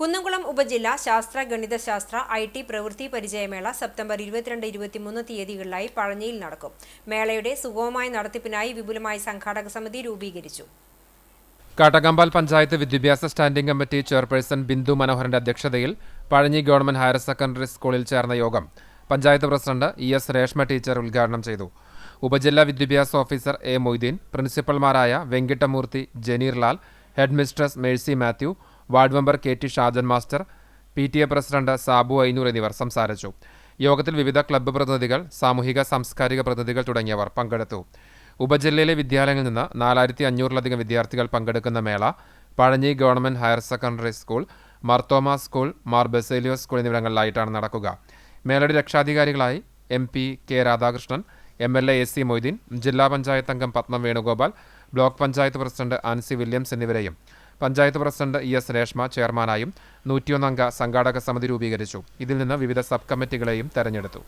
കുന്നംകുളം ഉപജില്ല ശാസ്ത്ര ഗണിതശാസ്ത്ര ഐ ടി പ്രവൃത്തി പരിചയമേള സെപ്റ്റംബർ ഇരുപത്തിരണ്ട് ഇരുപത്തിമൂന്ന് തീയതികളിലായി പഴഞ്ഞിയിൽ നടക്കും. മേളയുടെ സുഗമമായ നടത്തിപ്പിനായി വിപുലമായ സംഘാടക സമിതി രൂപീകരിച്ചു. കാട്ടകമ്പാൽ പഞ്ചായത്ത് വിദ്യാഭ്യാസ സ്റ്റാൻഡിംഗ് കമ്മിറ്റി ചെയർപേഴ്സൺ ബിന്ദു മനോഹരന്റെ അധ്യക്ഷതയിൽ പഴഞ്ഞി ഗവൺമെന്റ് ഹയർ സെക്കൻഡറി സ്കൂളിൽ ചേർന്ന യോഗം panchayat president E S Reshma teacher ഉദ്ഘാടനം ചെയ്തു. ഉപജില്ലാ വിദ്യാഭ്യാസ officer A Moideen പ്രിൻസിപ്പൽമാരായ Venkittamoorthy Janeerlal headmistress Mercy Mathew ward member K T Shajan master P T A president Sabu Ainoor എന്നിവർ സംസാരിച്ചു. യോഗത്തിൽ വിവിധ ക്ലബ്ബ് പ്രതിനിധികൾ സാമൂഹിക സാംസ്കാരിക പ്രതിനിധികൾ തുടങ്ങിയവർ പങ്കെടുത്തു. ഉപജില്ലയിലെ വിദ്യാലയങ്ങളിൽ നിന്ന് നാലായിരത്തി അഞ്ഞൂറിലധികം വിദ്യാർത്ഥികൾ പങ്കെടുക്കുന്ന മേള Pazhanji government higher secondary school Marthoma school Mar Baselio school എന്നിവിടങ്ങളിലായിട്ടാണ് നടക്കുക. മേളയുടെ രക്ഷാധികാരികളായി M P K Radhakrishnan M L A S C Moideen ജില്ലാ പഞ്ചായത്ത് അംഗം പത്മം വേണുഗോപാൽ ബ്ലോക്ക് പഞ്ചായത്ത് പ്രസിഡന്റ് ആൻസി വില്യംസ് എന്നിവരെയും panchayat president E S Reshma ചെയർമാനായും നൂറ്റിയൊന്നംഗ സംഘാടക സമിതി രൂപീകരിച്ചു. ഇതിൽ നിന്ന് വിവിധ സബ് കമ്മിറ്റികളെയും തെരഞ്ഞെടുത്തു.